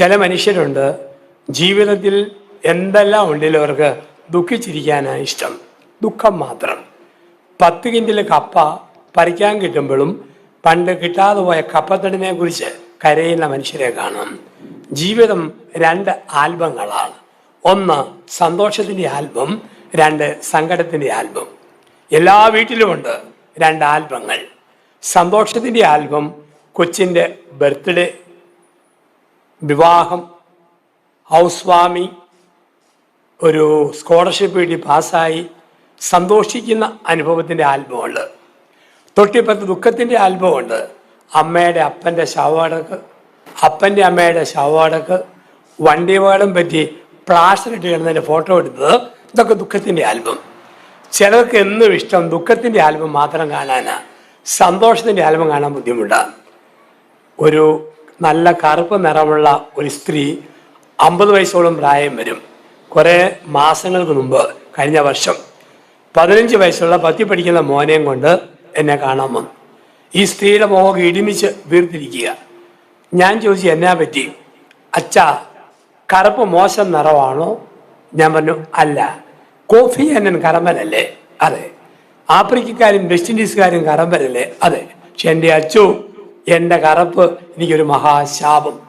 ചില മനുഷ്യരുണ്ട് ജീവിതത്തിൽ എന്തെല്ലാം ഉണ്ടെങ്കിലും അവർക്ക് ദുഃഖിച്ചിരിക്കാനാണ് ഇഷ്ടം. ദുഃഖം മാത്രം. പത്ത് കിൻഡിൽ കപ്പ പറിക്കാൻ കിട്ടുമ്പോഴും പണ്ട് കിട്ടാതെ പോയ കപ്പത്തടിനെ കുറിച്ച് കരയുന്ന മനുഷ്യരെ കാണാം. ജീവിതം രണ്ട് ആൽബങ്ങളാണ്. ഒന്ന് സന്തോഷത്തിന്റെ ആൽബം രണ്ട് സങ്കടത്തിന്റെ ആൽബം. എല്ലാ വീട്ടിലുമുണ്ട് രണ്ട് ആൽബങ്ങൾ. സന്തോഷത്തിന്റെ ആൽബം കൊച്ചിന്റെ ബർത്ത്ഡേ വിവാഹം ഹൗസ് വാമി ഒരു സ്കോളർഷിപ്പ് വേണ്ടി പാസ്സായി സന്തോഷിക്കുന്ന അനുഭവത്തിന്റെ ആൽബമുണ്ട്. തൊട്ടിപ്പുറത്ത് ദുഃഖത്തിന്റെ ആൽബമുണ്ട്. അമ്മയുടെ അപ്പന്റെ ശവടക്ക് അപ്പന്റെ അമ്മയുടെ ശവടക്ക് വണ്ടി അപകടം പറ്റി പ്ലാസ്റ്റർ ഇട്ട് കിടന്നതിന്റെ ഫോട്ടോ എടുത്തത് ഇതൊക്കെ ദുഃഖത്തിന്റെ ആൽബം. ചിലർക്ക് എന്നും ഇഷ്ടം ദുഃഖത്തിന്റെ ആൽബം മാത്രം കാണാനാണ് സന്തോഷത്തിന്റെ ആൽബം കാണാൻ ബുദ്ധിമുട്ടാണ് ഒരു നല്ല കറുപ്പ് നിറമുള്ള ഒരു സ്ത്രീ അമ്പത് വയസ്സോളം പ്രായം വരും. കുറേ മാസങ്ങൾക്ക് മുമ്പ് കഴിഞ്ഞ വർഷം പതിനഞ്ച് വയസ്സുള്ള പത്തി പഠിക്കുന്ന മോനെയും കൊണ്ട് എന്നെ കാണാൻ വന്നു. ഈ സ്ത്രീയുടെ മുഖം ഇടിമിച്ച് വീർത്തിരിക്കുക. ഞാൻ ചോദിച്ചു എന്നാ പറ്റി? അച്ഛ കറുപ്പ് മോശം നിറമാണോ? ഞാൻ പറഞ്ഞു അല്ല കോഫി എന്നൻ കറമ്പനല്ലേ? അതെ. ആഫ്രിക്കക്കാരും വെസ്റ്റ് ഇൻഡീസുകാരും കറമ്പനല്ലേ? അതെ. പക്ഷെ എന്റെ അച്ചു എന്റെ കറപ്പ് എനിക്കൊരു മഹാശാപം.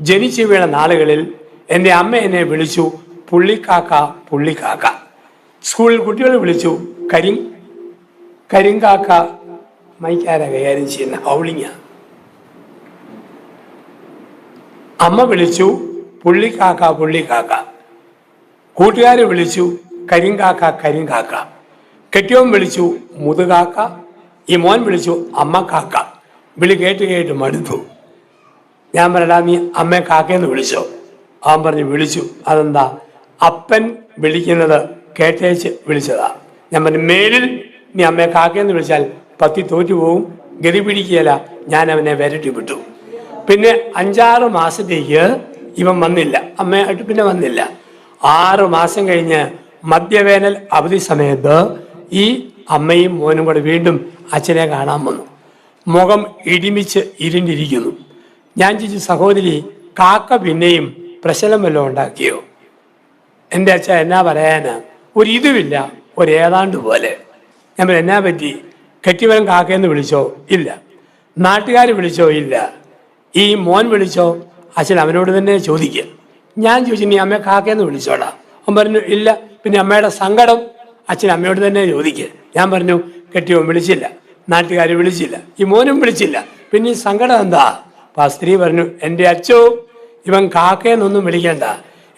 ജനിച്ചു വീണ നാളുകളിൽ എന്റെ അമ്മ എന്നെ വിളിച്ചു പുള്ളിക്കാക്ക പുള്ളിക്കാക്ക. സ്കൂളിൽ കുട്ടികളെ വിളിച്ചു കരി കരിങ്കാക്ക. മൈക്കാര കൈകാര്യം ചെയ്യുന്ന? ഹൗളിങ്ങ അമ്മ വിളിച്ചു പുള്ളിക്കാക്ക പുള്ളിക്കാക്ക. കൂട്ടുകാരെ വിളിച്ചു കരിങ്കാക്ക കരിങ്കാക്ക. കെട്ടിയോൻ വിളിച്ചു മുതുകാക്ക. ഈ മോൻ വിളിച്ചു അമ്മ കാക്ക വിളി കേട്ട് കേട്ട് മടുത്തു. ഞാൻ പറഞ്ഞാൽ നീ അമ്മയെ കാക്കയെന്ന് വിളിച്ചോ? അവൻ പറഞ്ഞ് വിളിച്ചു. അതെന്താ? അപ്പൻ വിളിക്കുന്നത് കേട്ടേച്ച് വിളിച്ചതാ. ഞാൻ പറഞ്ഞു മേലിൽ നീ അമ്മയെ കാക്കയെന്ന് വിളിച്ചാൽ പത്തി തോറ്റു പോവും ഗതി പിടിക്കുകയില്ല ഞാൻ അവനെ വിരട്ടി വിട്ടു. പിന്നെ അഞ്ചാറ് മാസത്തേക്ക് ഇവൻ വന്നില്ല. അമ്മയായിട്ട് പിന്നെ വന്നില്ല. ആറ് മാസം കഴിഞ്ഞ് മദ്യവേനൽ അവധി സമയത്ത് ഈ അമ്മയും മോനും കൂടെ വീണ്ടും അച്ഛനെ കാണാൻ വന്നു. മുഖം ഇടിമിച്ച് ഇരുണ്ടിരിക്കുന്നു. ഞാൻ ചോദിച്ചു സഹോദരി കാക്ക പിന്നെയും പ്രശ്നം വല്ലതും ഉണ്ടാക്കിയോ? എന്റെ അച്ഛ എന്നാ പറയാനാ? ഒരു ഇതുമില്ല ഒരു ഏതാണ്ട് പോലെ. ഞാൻ എന്നാ പറ്റി? കെട്ടിവരം കാക്കയെന്ന് വിളിച്ചോ? ഇല്ല. നാട്ടുകാർ വിളിച്ചോ? ഇല്ല. ഈ മോൻ വിളിച്ചോ? അച്ഛൻ അവനോട് തന്നെ ചോദിക്കുക ഞാൻ ചോദിച്ചു നീ അമ്മയെ കാക്കയെന്ന് വിളിച്ചോടാ? അവൻ പറഞ്ഞു ഇല്ല. പിന്നെ അമ്മയുടെ സങ്കടം അച്ഛൻ അമ്മയോട് തന്നെ ചോദിക്കുക ഞാൻ പറഞ്ഞു കെട്ടിയോ വിളിച്ചില്ല. നാട്ടുകാർ വിളിച്ചില്ല. ഈ മോനും വിളിച്ചില്ല. പിന്നെ ഈ സങ്കടം എന്താ? അപ്പൊ ആ സ്ത്രീ പറഞ്ഞു എന്റെ അച്ഛോ ഇവൻ കാക്കയെന്നൊന്നും വിളിക്കണ്ട.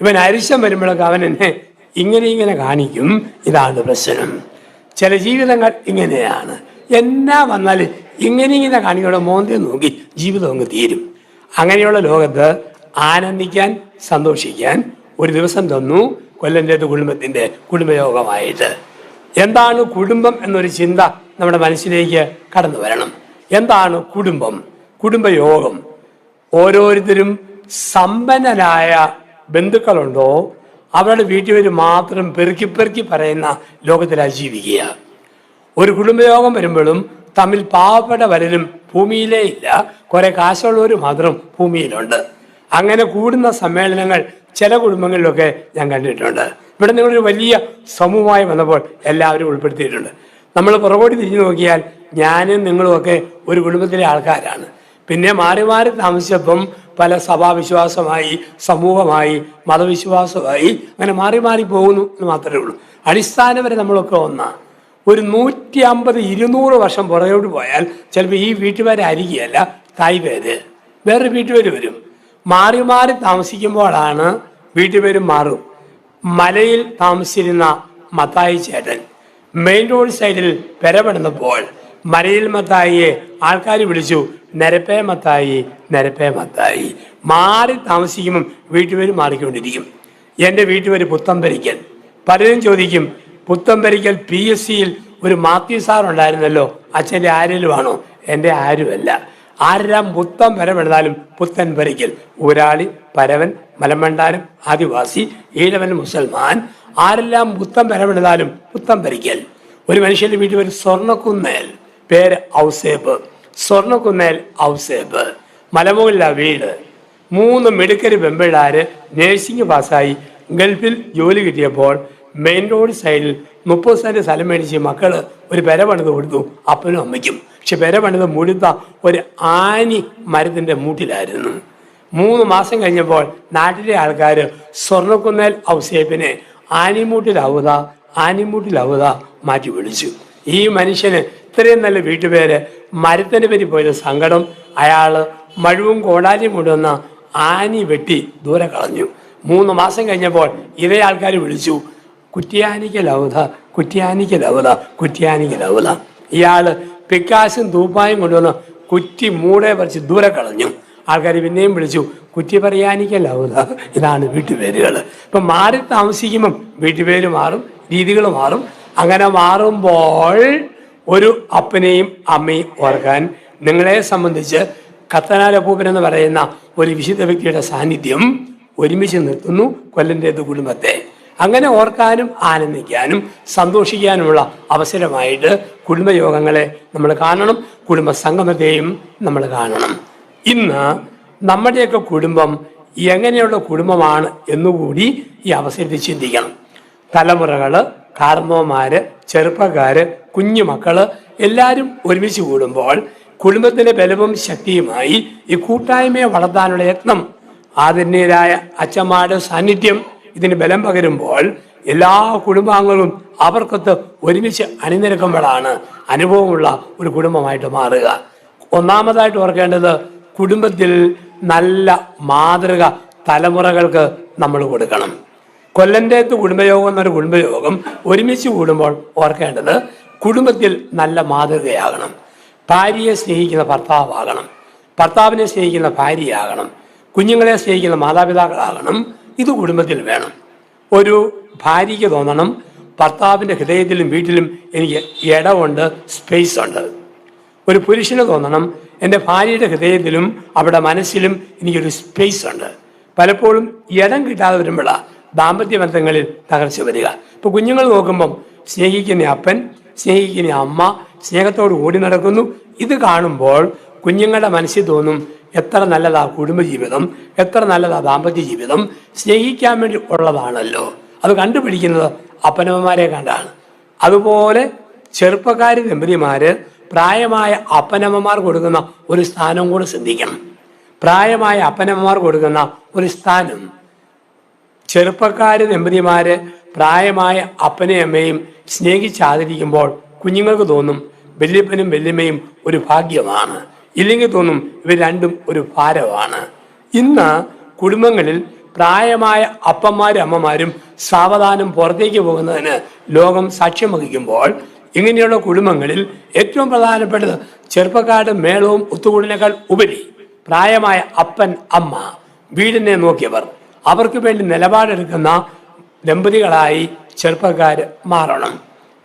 ഇവൻ അരിശം വരുമ്പോഴൊക്കെ അവൻ എന്നെ ഇങ്ങനെ ഇങ്ങനെ കാണിക്കും. ഇതാണ് പ്രശ്നം. ചില ജീവിതങ്ങൾ ഇങ്ങനെയാണ്. എന്നാ വന്നാലും ഇങ്ങനെ ഇങ്ങനെ കാണിക്കുന്ന മോന്തി നോക്കി ജീവിതം അങ്ങ് തീരും. അങ്ങനെയുള്ള ലോകത്ത് ആനന്ദിക്കാൻ സന്തോഷിക്കാൻ ഒരു ദിവസം തന്നു. കൊല്ലന്റെ കുടുംബത്തിന്റെ കുടുംബയോഗമായിട്ട്. എന്താണ് കുടുംബം എന്നൊരു ചിന്ത നമ്മുടെ മനസ്സിലേക്ക് കടന്നു വരണം. എന്താണ് കുടുംബം? കുടുംബയോഗം. ഓരോരുത്തരും സമ്പന്നരായ ബന്ധുക്കളുണ്ടോ? അവരുടെ വീട്ടുപേര് മാത്രം പെറുക്കി പെറുക്കി പറയുന്ന ലോകത്തിലാണ് ജീവിക്കുക. ഒരു കുടുംബയോഗം വരുമ്പോഴും തമ്മിൽ പാവപ്പെട്ട പലരും ഭൂമിയിലേ ഇല്ല. കുറെ കാശുള്ളവർ മാത്രം ഭൂമിയിലുണ്ട്. അങ്ങനെ കൂടുന്ന സമ്മേളനങ്ങൾ ചില കുടുംബങ്ങളിലൊക്കെ ഞാൻ കണ്ടിട്ടുണ്ട്. ഇവിടെ നിങ്ങളൊരു വലിയ സമൂഹമായി വന്നപ്പോൾ എല്ലാവരും ഉൾപ്പെടുത്തിയിട്ടുണ്ട്. നമ്മൾ പുറകോട്ട് തിരിഞ്ഞു നോക്കിയാൽ ഞാനും നിങ്ങളുമൊക്കെ ഒരു കുടുംബത്തിലെ ആൾക്കാരാണ്. പിന്നെ മാറി മാറി താമസിച്ചപ്പം പല സഭാവിശ്വാസമായി സമൂഹമായി മതവിശ്വാസമായി അങ്ങനെ മാറി മാറി പോകുന്നു എന്ന് മാത്രമേ ഉള്ളൂ. അടിസ്ഥാനം വരെ നമ്മളൊക്കെ ഒന്നാണ് ഒരു നൂറ്റി അമ്പത് ഇരുന്നൂറ് വർഷം പുറകോട്ട് പോയാൽ ചിലപ്പോൾ ഈ വീട്ടുപേരായിരിക്കുകയല്ല തായ് പേര് വേറൊരു വീട്ടുപേര് വരും. മാറി മാറി താമസിക്കുമ്പോഴാണ് വീട്ടുപേരും മാറും. മലയിൽ താമസിച്ചിരുന്ന മത്തായി ചേട്ടൻ. മെയിൻ റോഡ് സൈഡിൽ പെരപെടുന്നപ്പോൾ മരയിൽ മത്തായിയെ ആൾക്കാർ വിളിച്ചു നരപ്പേ മത്തായി നരപ്പേ മത്തായി. മാറി താമസിക്കുമ്പം വീട്ടുപേര് മാറിക്കൊണ്ടിരിക്കും. എന്റെ വീട്ടുപേര് പുത്തമ്പരിക്കൽ. പലരും ചോദിക്കും പുത്തമ്പരിക്കൽ പി എസ് സിയിൽ ഒരു മാത്യു സാർ ഉണ്ടായിരുന്നല്ലോ അച്ഛന്റെ ആരിലുമാണോ എന്റെ ആരുമല്ല. ആരെല്ലാം പുത്തം പരമെടുത്താലും പുത്തൻ പരിക്കൽ. ഊരാളി പരവൻ മലമണ്ടാരം ആദിവാസി ഈഴവൻ മുസൽമാൻ ആരെല്ലാം പുത്തം പരമെടുത്താലും പുത്തം പരിക്കൽ ഒരു മനുഷ്യന്റെ വീട്ടിൽ ഒരു സ്വർണക്കുന്നേൽ പേര് ഔസേബ് സ്വർണക്കുന്നേൽ ഔസേബ് മലമുകളില വീട്. മൂന്ന് മിടുക്കര് പെമ്പിള്ളാര് നേഴ്സിംഗ് പാസ്സായി ഗൾഫിൽ ജോലി കിട്ടിയപ്പോൾ മെയിൻ റോഡ് സൈഡിൽ മുപ്പത് സെന്റ് സ്ഥലം മേടിച്ച് മക്കൾ ഒരു പെര പണിത് കൊടുത്തു അപ്പനും അമ്മയ്ക്കും. പക്ഷെ പെര പണിത് മുഴുത്ത ഒരു ആനി മരത്തിന്റെ മൂട്ടിലായിരുന്നു. മൂന്ന് മാസം കഴിഞ്ഞപ്പോൾ നാട്ടിലെ ആൾക്കാർ സ്വർണക്കുന്നേൽ ഔസേപ്പിനെ ആനിമൂട്ടിലാവുക ആനിമൂട്ടിലാവുക മാറ്റി വിളിച്ചു. ഈ മനുഷ്യന് ഇത്രയും നല്ല വീട്ടുപേര് മരത്തിന് പറ്റി പോയത് സങ്കടം. അയാൾ മഴുവും കോടാലിയും കൊണ്ടുവന്ന ആനി വെട്ടി ദൂരെ കളഞ്ഞു. മൂന്ന് മാസം കഴിഞ്ഞപ്പോൾ ഇതേ ആൾക്കാർ വിളിച്ചു. കുറ്റിയാനിക്ക ലൗത കുറ്റിയാനിക്ക ലൗത കുറ്റിയാനിക്ക ലൗത ഇയാൾ പിക്കാസും തൂപ്പായും കൊണ്ടുവന്ന് കുറ്റി മൂടെ പറിച്ച് ദൂരെ കളഞ്ഞു. ആൾക്കാർ പിന്നെയും വിളിച്ചു കുറ്റി പറയാനിക്ക് ലൗത ഇതാണ് വീട്ടുപേരുകൾ. ഇപ്പം മാറി താമസിക്കുമ്പം വീട്ടുപേര് മാറും രീതികൾ മാറും. അങ്ങനെ മാറുമ്പോൾ ഒരു അപ്പനെയും അമ്മയും ഓർക്കാൻ നിങ്ങളെ സംബന്ധിച്ച് കത്തനാലപ്പൂപ്പൻ എന്ന് പറയുന്ന ഒരു വിശുദ്ധ വ്യക്തിയുടെ സാന്നിധ്യം ഒരുമിച്ച് നിർത്തുന്നു കൊല്ലന്റേത് കുടുംബത്തെ. അങ്ങനെ ഓർക്കാനും ആനന്ദിക്കാനും സന്തോഷിക്കാനുമുള്ള അവസരമായിട്ട് കുടുംബയോഗങ്ങളെ നമ്മൾ കാണണം കുടുംബ സംഗമത്തെയും നമ്മൾ കാണണം. ഇന്ന് നമ്മുടെയൊക്കെ കുടുംബം എങ്ങനെയുള്ള കുടുംബമാണ് എന്നുകൂടി ഈ അവസരത്തിൽ ചിന്തിക്കണം. തലമുറകൾ കാർമ്മമാർ ചെറുപ്പക്കാര് കുഞ്ഞുമക്കൾ എല്ലാവരും ഒരുമിച്ച് കൂടുമ്പോൾ കുടുംബത്തിന്റെ ബലവും ശക്തിയുമായി ഈ കൂട്ടായ്മയെ വളർത്താനുള്ള യത്നം ആദരണീയരായ അച്ഛന്മാരുടെ സാന്നിധ്യം ഇതിന് ബലം പകരുമ്പോൾ എല്ലാ കുടുംബാംഗങ്ങളും അവർക്കൊത്ത് ഒരുമിച്ച് അണിനിരക്കുമ്പോഴാണ് അനുഭവമുള്ള ഒരു കുടുംബമായിട്ട് മാറുക. ഒന്നാമതായിട്ട് ഓർക്കേണ്ടത് കുടുംബത്തിൽ നല്ല മാതൃക തലമുറകൾക്ക് നമ്മൾ കൊടുക്കണം. കൊല്ലന്റെത്ത് കുടുംബയോഗം എന്നൊരു കുടുംബയോഗം ഒരുമിച്ച് കൂടുമ്പോൾ ഓർക്കേണ്ടത് കുടുംബത്തിൽ നല്ല മാതൃകയാകണം. ഭാര്യയെ സ്നേഹിക്കുന്ന ഭർത്താവാകണം. ഭർത്താവിനെ സ്നേഹിക്കുന്ന ഭാര്യയാകണം. കുഞ്ഞുങ്ങളെ സ്നേഹിക്കുന്ന മാതാപിതാക്കളാകണം. ഇത് കുടുംബത്തിൽ വേണം. ഒരു ഭാര്യയ്ക്ക് തോന്നണം ഭർത്താവിന്റെ ഹൃദയത്തിലും വീട്ടിലും എനിക്ക് ഇടമുണ്ട് സ്പേസ് ഉണ്ട് ഒരു പുരുഷന് തോന്നണം എന്റെ ഭാര്യയുടെ ഹൃദയത്തിലും അവിടെ മനസ്സിലും എനിക്കൊരു സ്പേസ് ഉണ്ട്. പലപ്പോഴും ഇടം കിട്ടാതെ വരുമ്പോഴാണ് ദാമ്പത്യ ബന്ധങ്ങളിൽ തകർച്ച വരിക. ഇപ്പോൾ കുഞ്ഞുങ്ങൾ നോക്കുമ്പം സ്നേഹിക്കുന്ന അപ്പൻ സ്നേഹിക്കുന്ന അമ്മ സ്നേഹത്തോട് ഓടി നടക്കുന്നു. ഇത് കാണുമ്പോൾ കുഞ്ഞുങ്ങളുടെ മനസ്സിൽ തോന്നും എത്ര നല്ലതാ കുടുംബജീവിതം എത്ര നല്ലതാ ദാമ്പത്യ ജീവിതം. സ്നേഹിക്കാൻ വേണ്ടി ഉള്ളതാണല്ലോ. അത് കണ്ടുപിടിക്കുന്നത് അപ്പനമ്മമാരെ കണ്ടാണ്. അതുപോലെ ചെറുപ്പക്കാർ ദമ്പതിമാര് പ്രായമായ അപ്പനമ്മമാർ കൊടുക്കുന്ന ഒരു സ്ഥാനം കൂടെ ശ്രദ്ധിക്കണം പ്രായമായ അപ്പനമ്മമാർ കൊടുക്കുന്ന ഒരു സ്ഥാനം. ചെറുപ്പക്കാര് ദമ്പതിമാര് പ്രായമായ അപ്പനെയും അമ്മയും സ്നേഹിച്ചാദരിക്കുമ്പോൾ കുഞ്ഞുങ്ങൾക്ക് തോന്നും വല്യപ്പനും വല്യമ്മയും ഒരു ഭാഗ്യമാണ്. ഇല്ലെങ്കിൽ തോന്നും ഇവർ രണ്ടും ഒരു ഭാരമാണ് ഇന്ന് കുടുംബങ്ങളിൽ പ്രായമായ അപ്പന്മാരും അമ്മമാരും സാവധാനം പുറത്തേക്ക് പോകുന്നതിന് ലോകം സാക്ഷ്യം വഹിക്കുമ്പോൾ ഇങ്ങനെയുള്ള കുടുംബങ്ങളിൽ ഏറ്റവും പ്രധാനപ്പെട്ടത് ചെറുപ്പക്കാരുടെ മേളവും ഒത്തുകൂടിനേക്കാൾ ഉപരി പ്രായമായ അപ്പൻ അമ്മ വീടിനെ നോക്കിയവർ. അവർക്ക് വേണ്ടി നിലപാടെടുക്കുന്ന ദമ്പതികളായി ചെറുപ്പക്കാർ മാറണം.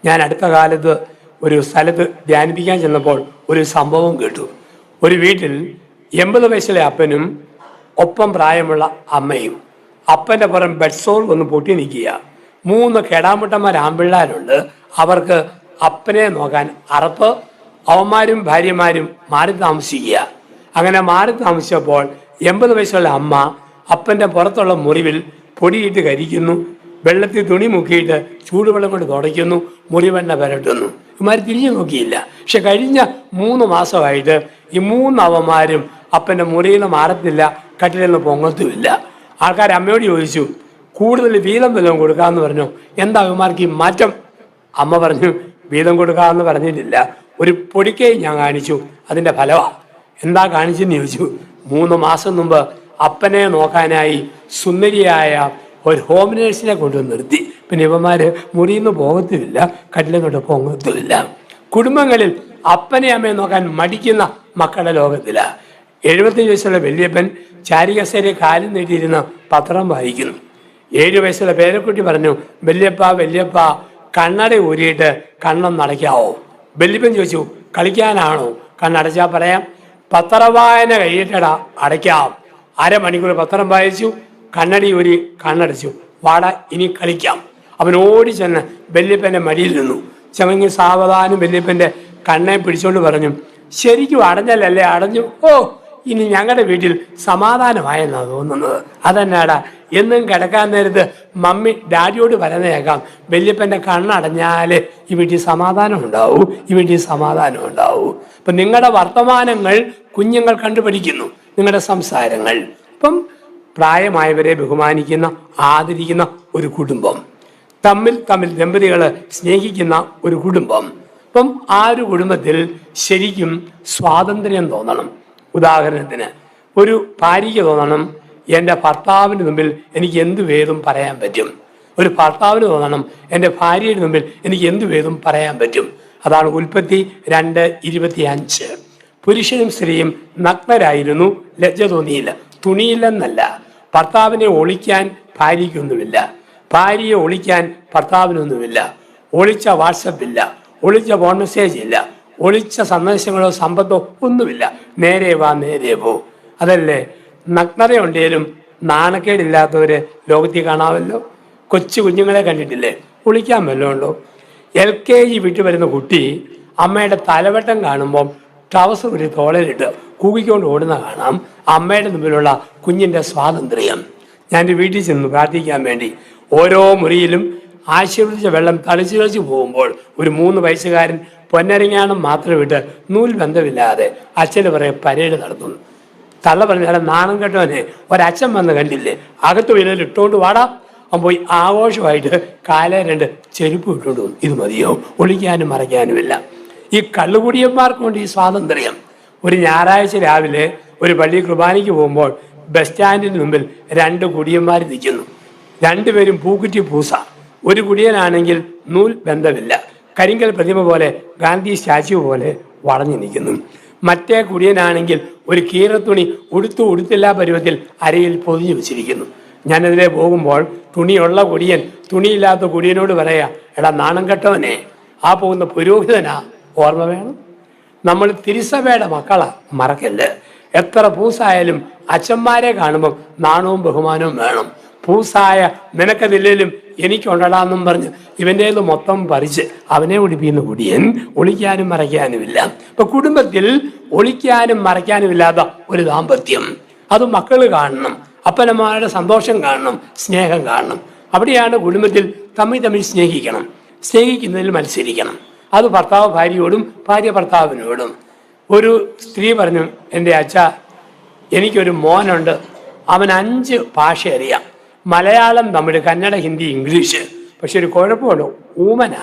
ഞാൻ അടുത്ത കാലത്ത് ഒരു സ്ഥലത്ത് ധ്യാനിപ്പിക്കാൻ ചെന്നപ്പോൾ ഒരു സംഭവം കേട്ടു. ഒരു വീട്ടിൽ എൺപത് വയസ്സിലെ അപ്പനും ഒപ്പം പ്രായമുള്ള അമ്മയും അപ്പന്റെ പുറം ബെഡ്സോൾ ഒന്ന് പൊട്ടി നിൽക്കുക മൂന്ന് കെടാമുട്ടന്മാർ ആമ്പിള്ളാരുണ്ട് അവർക്ക് അപ്പനെ നോക്കാൻ അറപ്പ് അവന്മാരും ഭാര്യമാരും മാറി താമസിക്കുക. അങ്ങനെ മാറി താമസിച്ചപ്പോൾ എൺപത് വയസ്സുള്ള അമ്മ അപ്പന്റെ പുറത്തുള്ള മുറിവിൽ പൊടിയിട്ട് കരിക്കുന്നു. വെള്ളത്തിൽ തുണി മുക്കിയിട്ട് ചൂടുവെള്ളം കൊണ്ട് തുടയ്ക്കുന്നു. മുറിവെണ്ണ പുരട്ടുന്നു. ഇമാർ തിരിഞ്ഞു നോക്കിയില്ല. പക്ഷെ കഴിഞ്ഞ മൂന്ന് മാസമായിട്ട് ഈ മൂന്ന് അവന്മാരും അപ്പന്റെ മുറിയിൽ നിന്ന് മാറത്തില്ല കട്ടിലിൽ നിന്ന് പൊങ്ങത്തുമില്ല. ആൾക്കാർ അമ്മയോട് ചോദിച്ചു കൂടുതൽ വീതം വല്ലതും കൊടുക്കാമെന്ന് പറഞ്ഞു. എന്താ അവന്മാർക്ക് ഈ മാറ്റം? അമ്മ പറഞ്ഞു വീതം കൊടുക്കുക എന്ന് പറഞ്ഞിട്ടില്ല. ഒരു പൊടിക്കൈ ഞാൻ കാണിച്ചു. അതിന്റെ ഫലമാണ് എന്താ കാണിച്ചെന്ന് ചോദിച്ചു. മൂന്ന് മാസം മുമ്പ് അപ്പനെ നോക്കാനായി സുന്ദരിയായ ഒരു ഹോം നേഴ്സിനെ കൊണ്ടുവന്ന് നിർത്തി. പിന്നെ ഇവന്മാർ മുറിയിൽ നിന്ന് പോകത്തുമില്ല. കട്ടിലും കൊണ്ട് കുടുംബങ്ങളിൽ അപ്പനെ അമ്മയെ നോക്കാൻ മടിക്കുന്ന മക്കളുടെ ലോകത്തില. എഴുപത്തഞ്ച് വയസ്സുള്ള വലിയപ്പൻ ചാരികസേരെ കാലിൽ നീട്ടിയിരുന്ന പത്രം വായിക്കുന്നു. ഏഴു വയസ്സുള്ള പേരക്കുട്ടി പറഞ്ഞു വല്യപ്പ വല്യപ്പ കണ്ണട ഊരിയിട്ട് കണ്ണൊന്ന് അടയ്ക്കാവോ വല്യപ്പൻ ചോദിച്ചു കളിക്കാനാണോ? കണ്ണടച്ചാൽ പറയാം പത്രവായന കഴിയിട്ടടാ അടയ്ക്കാം. അരമണിക്കൂർ പത്രം വായിച്ചു കണ്ണടി ഊരി കണ്ണടച്ചു വാട ഇനി കളിക്കാം. അവൻ ഓടി ചെന്ന് ബെല്ലിപ്പന്റെ മടിയിൽ നിന്നു. ചെമങ്ങി സാവധാനം ബെല്ലിപ്പന്റെ കണ്ണെ പിടിച്ചോണ്ട് പറഞ്ഞു ശരിക്കും അടഞ്ഞല്ലല്ലേ അടഞ്ഞു ഓ ഇനി ഞങ്ങളുടെ വീട്ടിൽ സമാധാനമായെന്നാണ് തോന്നുന്നത്. അതെന്നാടാ എന്നും കിടക്കാൻ നേരത്ത് മമ്മി ഡാഡിയോട് പറയുന്നേക്കാം വല്യപ്പന്റെ കണ്ണടഞ്ഞാൽ ഈ വീട്ടിൽ സമാധാനം ഉണ്ടാവും ഈ വീട്ടിൽ സമാധാനം ഉണ്ടാവും അപ്പം നിങ്ങളുടെ വർത്തമാനങ്ങൾ കുഞ്ഞുങ്ങൾ കണ്ടുപഠിക്കുന്നു നിങ്ങളുടെ സംസാരങ്ങൾ. ഇപ്പം പ്രായമായവരെ ബഹുമാനിക്കുന്ന ആദരിക്കുന്ന ഒരു കുടുംബം. തമ്മിൽ തമ്മിൽ ദമ്പതികൾ സ്നേഹിക്കുന്ന ഒരു കുടുംബം. അപ്പം ആ ഒരു കുടുംബത്തിൽ ശരിക്കും സ്വാതന്ത്ര്യം തോന്നണം. ഉദാഹരണത്തിന് ഒരു ഭാര്യയ്ക്ക് തോന്നണം എന്റെ ഭർത്താവിന്റെ മുമ്പിൽ എനിക്ക് എന്ത് വേദം പറയാൻ പറ്റും? ഒരു ഭർത്താവിന് തോന്നണം എന്റെ ഭാര്യയുടെ മുമ്പിൽ എനിക്ക് എന്ത് വേദം പറയാൻ പറ്റും? അതാണ് ഉൽപ്പത്തി രണ്ട് ഇരുപത്തി അഞ്ച് പുരുഷനും സ്ത്രീയും നഗ്നരായിരുന്നു ലജ്ജ തോന്നിയില്ല തുണിയില്ലെന്നല്ല. ഭർത്താവിനെ ഒളിക്കാൻ ഭാര്യയ്ക്കൊന്നുമില്ല. ഭാര്യയെ ഒളിക്കാൻ ഭർത്താവിനൊന്നുമില്ല. ഒളിച്ച വാട്സപ്പ് ഇല്ല ഒളിച്ച ഫോൺ മെസ്സേജ് ഇല്ല. ഒളിച്ച സന്ദേശങ്ങളോ സമ്പത്തോ ഒന്നുമില്ല. നേരെ വാ നേരെ പോ. അതല്ലേ? നഗ്നതയുണ്ടേലും നാണക്കേടില്ലാത്തവരെ ലോകത്തിൽ കാണാമല്ലോ? കൊച്ചു കുഞ്ഞുങ്ങളെ കണ്ടിട്ടില്ലേ? ഒളിക്കാൻ വല്ലതും ഉണ്ടോ എൽ കെ ജി വിട്ടു വരുന്ന കുട്ടി അമ്മയുടെ തലവട്ടം കാണുമ്പം ട്രൗസർ ഒരു തോളയിലിട്ട് കൂകിക്കൊണ്ട് ഓടുന്ന കാണാം. അമ്മയുടെ മുമ്പിലുള്ള കുഞ്ഞിന്റെ സ്വാതന്ത്ര്യം. ഞാൻ വീട്ടിൽ ചെന്ന് പ്രാർത്ഥിക്കാൻ വേണ്ടി ഓരോ മുറിയിലും ആശീർവദിച്ച വെള്ളം തളിച്ചു തളിച്ചു പോകുമ്പോൾ ഒരു മൂന്ന് വയസ്സുകാരൻ പൊന്നരങ്ങാണം മാത്രം വിട്ട് നൂൽ ബന്ധമില്ലാതെ അച്ഛന് പറയും പരേഡ് നടത്തുന്നു. തള്ള പറഞ്ഞ നാണം കെട്ടവനെ ഒരച്ഛൻ വന്ന് കണ്ടില്ലേ? അകത്ത് വീട്ടിൽ ഇട്ടുകൊണ്ട് വാടാ. അവൻ പോയി ആഘോഷമായിട്ട് കാലേ രണ്ട് ചെരുപ്പ് ഇട്ടുകൊണ്ട് വന്നു. ഇത് മതിയോ? ഒളിക്കാനും മറയ്ക്കാനുമില്ല. ഈ കള്ളുകുടിയന്മാർക്കും കൊണ്ട് ഈ സ്വാതന്ത്ര്യം. ഒരു ഞായറാഴ്ച രാവിലെ ഒരു പള്ളി കുർബാനയ്ക്ക് പോകുമ്പോൾ ബസ് സ്റ്റാൻഡിന് മുമ്പിൽ രണ്ട് കുടിയന്മാർ നിൽക്കുന്നു. രണ്ടുപേരും പൂക്കുറ്റി പൂസ. ഒരു കുടിയനാണെങ്കിൽ നൂൽ ബന്ധമില്ല. കരിങ്കൽ പ്രതിമ പോലെ ഗാന്ധി സ്റ്റാച്യു പോലെ വളഞ്ഞു നിൽക്കുന്നു. മറ്റേ കുടിയനാണെങ്കിൽ ഒരു കീറത്തുണി ഉടുത്തു ഉടുത്തില്ല പരുവത്തിൽ അരയിൽ പൊതിഞ്ഞു വെച്ചിരിക്കുന്നു. ഞാനതിലെ പോകുമ്പോൾ തുണിയുള്ള കുടിയൻ തുണിയില്ലാത്ത കുടിയനോട് പറയാ എടാ നാണം കെട്ടവനെ ആ പോകുന്ന പുരോഹിതനാ ഓർമ്മ വേണം. നമ്മൾ തിരുസഭയുടെ മക്കളാ മറക്കല്ല്. എത്ര പൂസായാലും അച്ഛന്മാരെ കാണുമ്പോൾ നാണവും ബഹുമാനവും വേണം. പൂസായ നിനക്കതില്ലേലും എനിക്കുണ്ടടാന്നും പറഞ്ഞ് ഇവന്റെ മൊത്തം പറിച്ച് അവനെ ഒളിപ്പിക്കുന്ന കുടിയൻ ഒളിക്കാനും മറയ്ക്കാനുമില്ല. ഇപ്പൊ കുടുംബത്തിൽ ഒളിക്കാനും മറയ്ക്കാനുമില്ലാത്ത ഒരു ദാമ്പത്യം. അത് മക്കൾ കാണണം അപ്പനമാരുടെ സന്തോഷം കാണണം സ്നേഹം കാണണം. അവിടെയാണ് കുടുംബത്തിൽ തമ്മിൽ തമ്മിൽ സ്നേഹിക്കണം സ്നേഹിക്കുന്നതിൽ മത്സരിക്കണം. അത് ഭർത്താവ് ഭാര്യയോടും ഭാര്യ ഭർത്താവിനോടും. ഒരു സ്ത്രീ പറഞ്ഞു എന്റെ അച്ഛ എനിക്കൊരു മോനുണ്ട്. അവൻ അഞ്ച് ഭാഷ അറിയാം മലയാളം തമിഴ് കന്നഡ ഹിന്ദി ഇംഗ്ലീഷ്. പക്ഷെ ഒരു കുഴപ്പമുണ്ട്. ഊമന